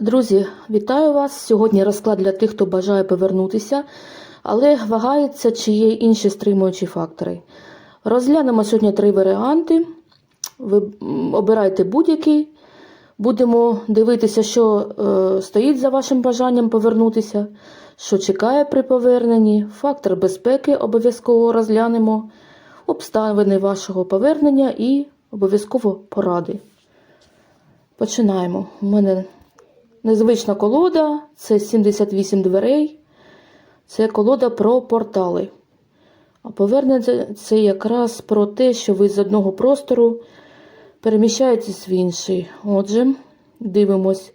Друзі, вітаю вас! Сьогодні розклад для тих, хто бажає повернутися, але вагається, чи є інші стримуючі фактори. Розглянемо сьогодні три варіанти. Ви обирайте будь-який. Будемо дивитися, що е, стоїть за вашим бажанням повернутися, що чекає при поверненні, фактор безпеки обов'язково розглянемо, обставини вашого повернення і обов'язково поради. Починаємо. У мене незвична колода, це 78 дверей. Це колода про портали. А повернення це якраз про те, що ви з одного простору переміщаєтесь в інший. Отже, дивимось,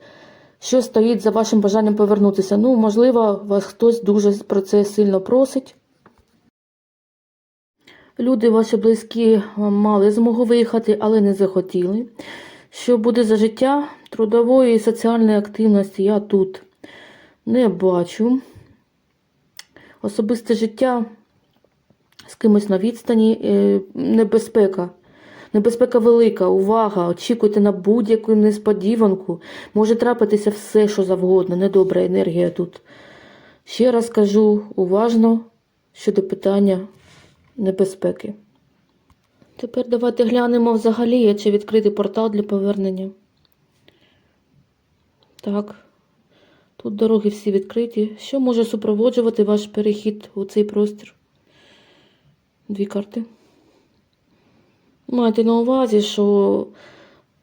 що стоїть за вашим бажанням повернутися. Ну, можливо, вас хтось дуже про це сильно просить. Люди ваші близькі мали змогу виїхати, але не захотіли. Що буде за життя трудової і соціальної активності, я тут не бачу. Особисте життя з кимось на відстані, е, небезпека. Небезпека велика, увага, очікуйте на будь-яку несподіванку. Може трапитися все, що завгодно, недобра енергія тут. Ще раз кажу уважно щодо питання небезпеки. Тепер давайте глянемо взагалі, чи відкритий портал для повернення. Так, тут дороги всі відкриті. Що може супроводжувати ваш перехід у цей простір? Дві карти. Майте на увазі, що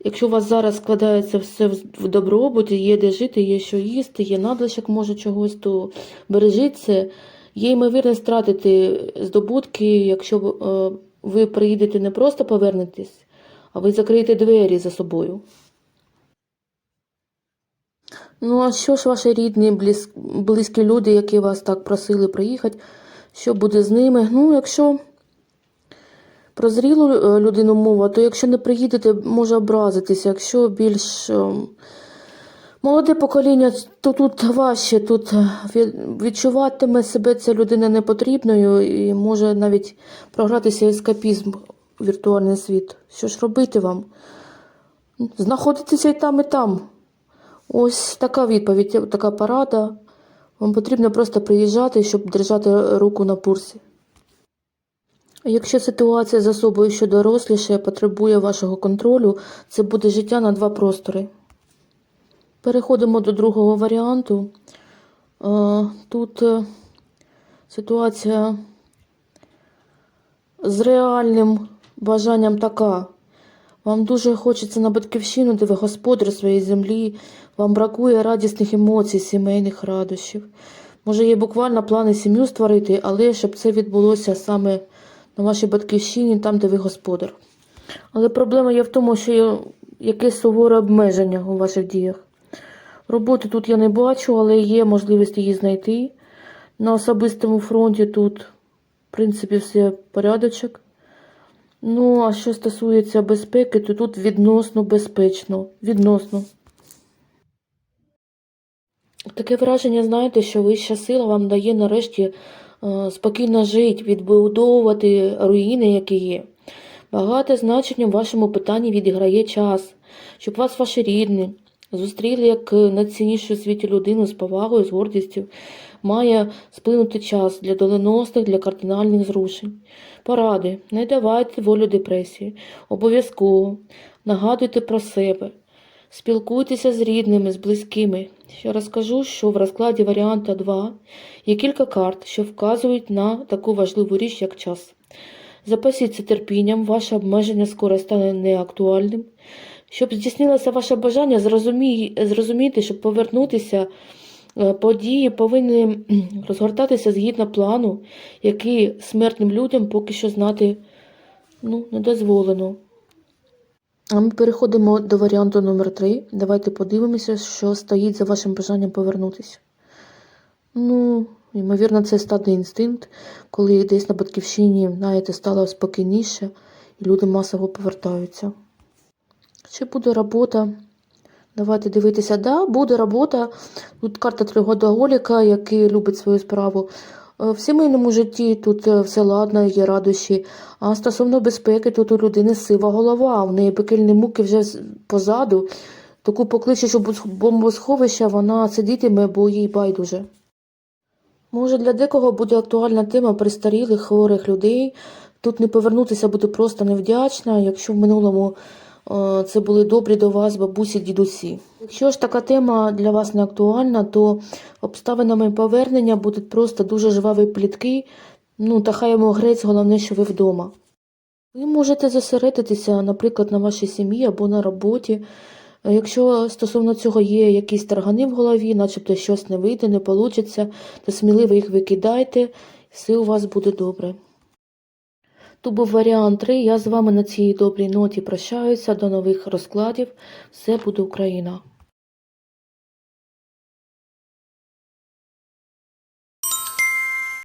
якщо у вас зараз складається все в добробуті, є де жити, є що їсти, є надлишок, може чогось, то бережіть це. Є ймовірність втратити здобутки, якщо е, ви приїдете не просто повернетесь, а ви закриєте двері за собою. Ну, а що ж ваші рідні, близь- близькі люди, які вас так просили приїхати, що буде з ними? Ну, якщо про зрілу е, людину мова, то якщо не приїдете, може образитися. Якщо більш е, молоде покоління, то тут важче, тут е, відчуватиме себе ця людина непотрібною і може навіть програтися ескапізм у віртуальний світ. Що ж робити вам? Знаходитися і там, і там. Ось така відповідь, така порада. Вам потрібно просто приїжджати, щоб держати руку на пульсі. Якщо ситуація з особою, що доросліше, потребує вашого контролю, це буде життя на два простори. Переходимо до другого варіанту. Е, Тут е, ситуація з реальним бажанням така. Вам дуже хочеться на батьківщину, де ви господар своєї землі, вам бракує радісних емоцій, сімейних радощів. Може, є буквально плани сім'ю створити, але щоб це відбулося саме на вашій батьківщині, там, де ви господар. Але проблема є в тому, що є якесь суворе обмеження у ваших діях. Роботи тут я не бачу, але є можливість її знайти. На особистому фронті тут, в принципі, все порядочок. Ну, а що стосується безпеки, то тут відносно безпечно. Відносно. Таке враження, знаєте, що вища сила вам дає нарешті е, спокійно жити, відбудовувати руїни, які є. Багато значення в вашому питанні відіграє час, щоб вас ваші рідні зустріли як найціннішу у світі людину з повагою, з гордістю. Має сплинути час для доленосних, для кардинальних зрушень. Поради, не давайте волю депресії. Обов'язково нагадуйте про себе. Спілкуйтеся з рідними, з близькими. Ще раз кажу, що в розкладі варіанта 2 є кілька карт, що вказують на таку важливу річ, як час. Запасіться терпінням, ваше обмеження скоро стане неактуальним. Щоб здійснилося ваше бажання, зрозумій, зрозуміти, щоб повернутися, е, події повинні розгортатися згідно плану, який смертним людям поки що знати ну, не дозволено. А ми переходимо до варіанту номер 3 Давайте подивимося, що стоїть за вашим бажанням повернутися. Ну, ймовірно, це стадний інстинкт, коли десь на батьківщині, знаєте, стало спокійніше, і люди масово повертаються. Чи буде робота? Давайте дивитися, да, буде робота. Тут карта тригодоголіка, який любить свою справу. Е, В сімейному житті тут е, все ладно, є радощі. А стосовно безпеки, тут у людини сива голова, у неї пекельні муки вже позаду, таку покличуть у бос- бомбосховище, вона сидітиме, бо їй байдуже. Може, для декого буде актуальна тема престарілих хворих людей. Тут не повернутися буде просто невдячна, якщо в минулому це були добрі до вас бабусі, дідусі. Якщо ж така тема для вас не актуальна, то обставинами повернення будуть просто дуже жваві плітки. Ну, та хай йому грець, головне, що ви вдома. Ви можете зосередитися, наприклад, на вашій сім'ї або на роботі. Е, Якщо стосовно цього є якісь таргани в голові, начебто щось не вийде, не вийде, то сміливо їх викидайте, все у вас буде добре. Тут був варіант 3. Я з вами на цій добрій ноті прощаюся. До нових розкладів. Все буде Україна!